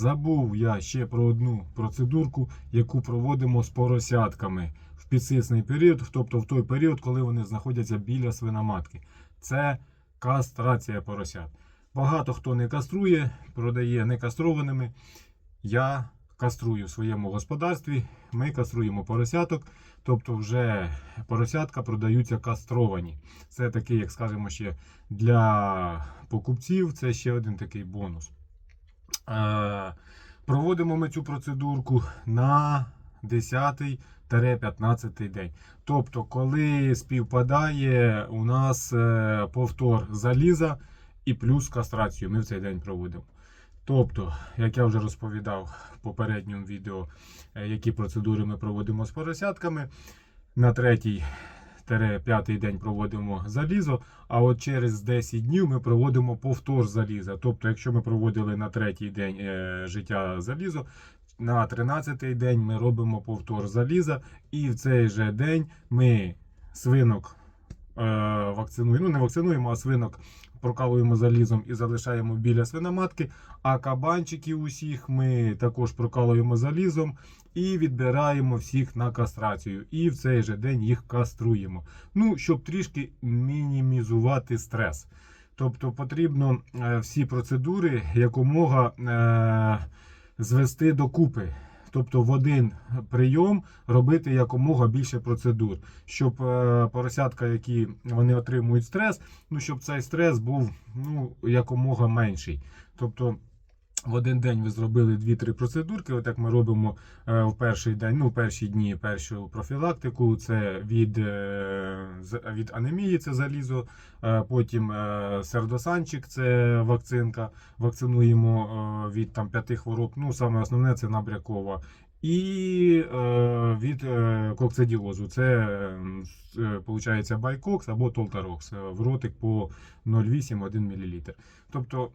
забув я ще про одну процедурку, яку проводимо з поросятками в підсисний період, тобто в той період, коли вони знаходяться біля свиноматки. Це кастрація поросят. Багато хто не каструє, продає некастрованими. Я каструю в своєму господарстві. Ми каструємо поросяток, тобто вже поросятка продаються кастровані. Це такий, як скажемо, ще для покупців. Це ще один такий бонус. Е, Проводимо ми цю процедурку на 10-15 день. Тобто, коли співпадає у нас е, повтор заліза і плюс кастрацію, ми в цей день проводимо. Тобто, як я вже розповідав в попередньому відео, е, які процедури ми проводимо з поросятками, на третій п'ятий день проводимо залізо, а от через 10 днів ми проводимо повтор заліза. Тобто, якщо ми проводили на третій день е, життя залізо, на 13-й день ми робимо повтор заліза, і в цей же день ми свинок вакцинуємо. Ну, не вакцинуємо, а свинок прокалуємо залізом і залишаємо біля свиноматки. А кабанчиків усіх ми також прокалуємо залізом і відбираємо всіх на кастрацію. І в цей же день їх каструємо. Ну, щоб трішки мінімізувати стрес. Тобто потрібно е, всі процедури якомога е, звести докупи. Тобто в один прийом робити якомога більше процедур, щоб е, поросятка, які вони отримують стрес, ну щоб цей стрес був ну, якомога менший. Тобто в один день ви зробили 2-3 процедурки. Отак ми робимо е, в перший день, ну, в перші дні першу профілактику. Це від, е, від анемії, це залізо. Е, потім сердосанчик, це вакцинка. Вакцинуємо від там, п'яти хвороб. Ну, саме основне це набрякова. І е, від е, кокцидіозу. Це е, байкокс або толтарокс. е, В ротик по 0,8-1 мл. Тобто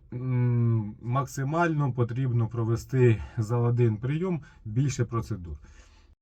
максимально потрібно провести за один прийом більше процедур.